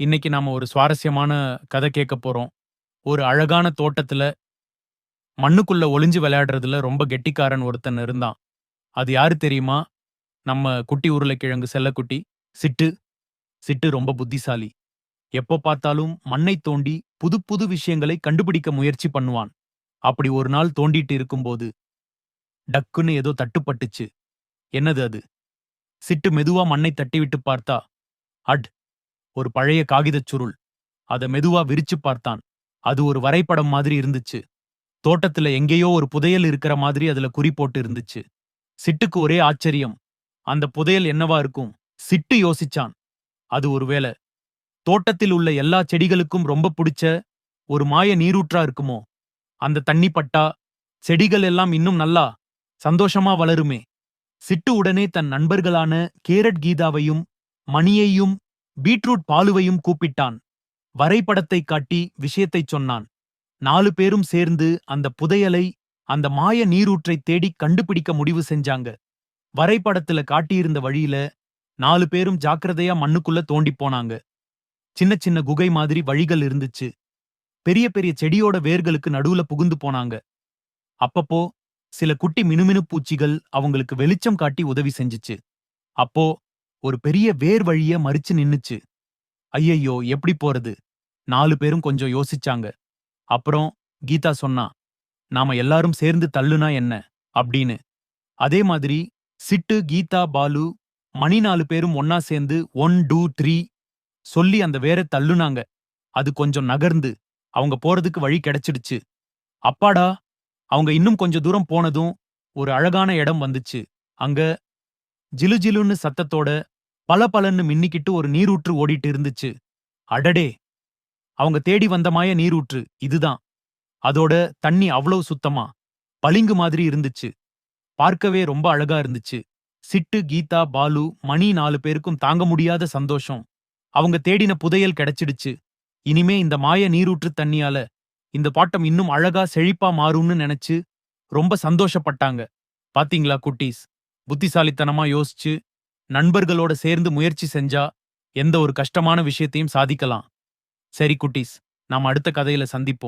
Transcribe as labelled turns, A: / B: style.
A: இன்னைக்கு நாம ஒரு சுவாரஸ்யமான கதை கேட்க போறோம். ஒரு அழகான தோட்டத்துல மண்ணுக்குள்ள ஒளிஞ்சு விளையாடுறதுல ரொம்ப கெட்டிக்காரன் ஒருத்தன் இருந்தான். அது யாரு தெரியுமா? நம்ம குட்டி உருளைக்கிழங்கு செல்லக்குட்டி சிட்டு. சிட்டு ரொம்ப புத்திசாலி. எப்போ பார்த்தாலும் மண்ணை தோண்டி புது புது விஷயங்களை கண்டுபிடிக்க முயற்சி பண்ணுவான். அப்படி ஒரு நாள் தோண்டிட்டு இருக்கும்போது டக்குன்னு ஏதோ தட்டுப்பட்டுச்சு. என்னது அது? சிட்டு மெதுவா மண்ணை தட்டிவிட்டு பார்த்தா அட் ஒரு பழைய காகிதச் சுருள். அத மெதுவா விரிச்சு பார்த்தான். அது ஒரு வரைபடம் மாதிரி இருந்துச்சு. தோட்டத்துல எங்கேயோ ஒரு புதையல் இருக்கிற மாதிரி அதுல குறி போட்டு இருந்துச்சு. சிட்டுக்கு ஒரே ஆச்சரியம். அந்த புதையல் என்னவா இருக்கும்? சிட்டு யோசிச்சான். அது ஒருவேளை தோட்டத்தில் உள்ள எல்லா செடிகளுக்கும் ரொம்ப பிடிச்ச ஒரு மாய நீரூற்றா இருக்குமோ? அந்த தண்ணி பட்டா செடிகள் எல்லாம் இன்னும் நல்லா சந்தோஷமா வளருமே. சிட்டு உடனே தன் நண்பர்களான கேரட் கீதாவையும் மணியையும் பீட்ரூட் பாலுவையும் கூப்பிட்டான். வரைபடத்தை காட்டி விஷயத்தைச் சொன்னான். நாலு பேரும் சேர்ந்து அந்த புதையலை அந்த மாய நீரூற்றை தேடி கண்டுபிடிக்க முடிவு செஞ்சாங்க. வரைபடத்துல காட்டியிருந்த வழியில நாலு பேரும் ஜாக்கிரதையா மண்ணுக்குள்ள தோண்டி போனாங்க. சின்ன சின்ன குகை மாதிரி வழிகள் இருந்துச்சு. பெரிய பெரிய செடியோட வேர்களுக்கு நடுவுல புகுந்து போனாங்க. அப்பப்போ சில குட்டி மினுமினு பூச்சிகள் அவங்களுக்கு வெளிச்சம் காட்டி உதவி செஞ்சுச்சு. அப்போ ஒரு பெரிய வேர் வழிய மறிச்சு நின்னுச்சு. ஐயையோ எப்படி போறது? நாலு பேரும் கொஞ்சம் யோசிச்சாங்க. அப்புறம் கீதா சொன்னா நாம எல்லாரும் சேர்ந்து தள்ளுனா என்ன? அப்படின்னு. அதே மாதிரி சிட்டு கீதா பாலு மணி நாலு பேரும் ஒன்னா சேர்ந்து ஒன் டூ த்ரீ சொல்லி அந்த வேற தள்ளுனாங்க. அது கொஞ்சம் நகர்ந்து அவங்க போறதுக்கு வழி கிடைச்சிடுச்சு. அப்பாடா அவங்க இன்னும் கொஞ்ச தூரம் போனதும் ஒரு அழகான இடம் வந்துச்சு. அங்க ஜிலு ஜிலுன்னு சத்தத்தோட பல பலன்னு மின்னிக்கிட்டு ஒரு நீரூற்று ஓடிட்டு இருந்துச்சு. அடடே! அவங்க தேடி வந்த மாய நீரூற்று இதுதான். அதோட தண்ணி அவ்வளவு சுத்தமா? பளிங்கு மாதிரி இருந்துச்சு. பார்க்கவே ரொம்ப அழகா இருந்துச்சு. சிட்டு கீதா பாலு மணி நாலு பேருக்கும் தாங்க முடியாத சந்தோஷம். அவங்க தேடின புதையல் கிடைச்சிடுச்சு. இனிமே இந்த மாய நீரூற்று தண்ணியால இந்த பாட்டம் இன்னும் அழகா செழிப்பா மாறும்னு நினைச்சு ரொம்ப சந்தோஷப்பட்டாங்க. பாத்தீங்களா குட்டீஸ்? புத்திசாலித்தனமா யோசிச்சு நண்பர்களோட சேர்ந்து முயற்சி செஞ்சா எந்த ஒரு கஷ்டமான விஷயத்தையும் சாதிக்கலாம். சரி குட்டீஸ் நாம் அடுத்த கதையில சந்திப்போம்.